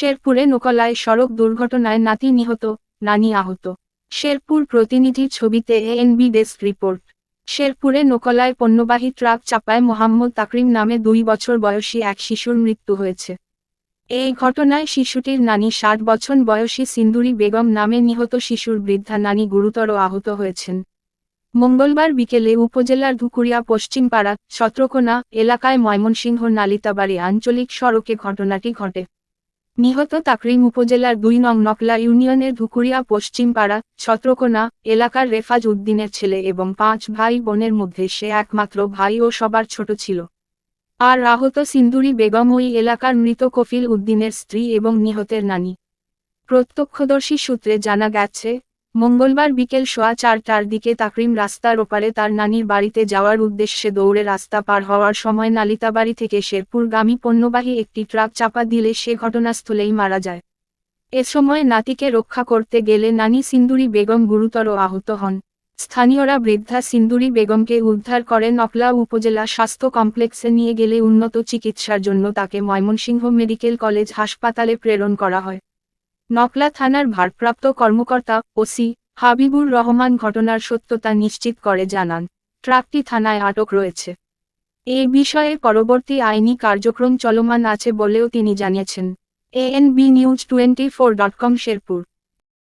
শেরপুরে নোকলায় সড়ক দুর্ঘটনায় নাতি নিহত, নানি আহত। শেরপুর প্রতিনিধি ছবিতে এএনবি ডেস্ক রিপোর্ট শেরপুরে নোকলায় পণ্যবাহী ট্রাক চাপায় মোহাম্মদ তাকরিম নামে দুই বছর বয়সী এক শিশুর মৃত্যু হয়েছে। এই ঘটনায় শিশুটির নানি ষাট বছর বয়সী সিন্দুরি বেগম নামে নিহত শিশুর বৃদ্ধা নানি গুরুতর আহত হয়েছেন। মঙ্গলবার বিকেলে উপজেলার ধুকুরিয়া, পশ্চিমপাড়া, ছত্রকোনা এলাকায় ময়মনসিংহ, নালিতাবাড়ি আঞ্চলিক সড়কে ঘটনাটি ঘটে। নিহত তাকরিম উপজেলার দুই নং নকলা ইউনিয়নের ধুকুরিয়া পশ্চিমপাড়া ছত্রকোনা এলাকার রেফাজ উদ্দিনের ছেলে এবং পাঁচ ভাই বোনের মধ্যে সে একমাত্র ভাই ও সবার ছোট ছিল। আর আহত সিন্দুরি বেগম ওই এলাকার মৃত কফিল উদ্দিনের স্ত্রী এবং নিহতের নানি। প্রত্যক্ষদর্শী সূত্রে জানা গেছে মঙ্গলবার বিকেল সোয়া চারটার দিকে তাকরিম রাস্তার ওপারে তার নানির বাড়িতে যাওয়ার উদ্দেশ্যে দৌড়ে রাস্তা পার হওয়ার সময় নালিতাবাড়ি থেকে শেরপুরগামী পণ্যবাহী একটি ট্রাক চাপা দিলে সে ঘটনাস্থলেই মারা যায়। এ সময় নাতিকে রক্ষা করতে গেলে নানি সিন্দুরি বেগম গুরুতর আহত হন। স্থানীয়রা বৃদ্ধা সিন্দুরি বেগমকে উদ্ধার করে নকলা উপজেলা স্বাস্থ্য কমপ্লেক্সে নিয়ে গেলে উন্নত চিকিৎসার জন্য তাকে ময়মনসিংহ মেডিকেল কলেজ হাসপাতালে প্রেরণ করা হয়। নকলা থানার ভারপ্রাপ্ত কর্মকর্তা, ওসি, হাবিবুর রহমান ঘটনার সত্যতা নিশ্চিত করে জানান। ট্রাকটি থানায় আটক রয়েছে। এ বিষয়ে পরবর্তী আইনি কার্যক্রম চলমান আছে বলেও তিনি জানিয়েছেন। ANB news twenty four dot com, Sherpur.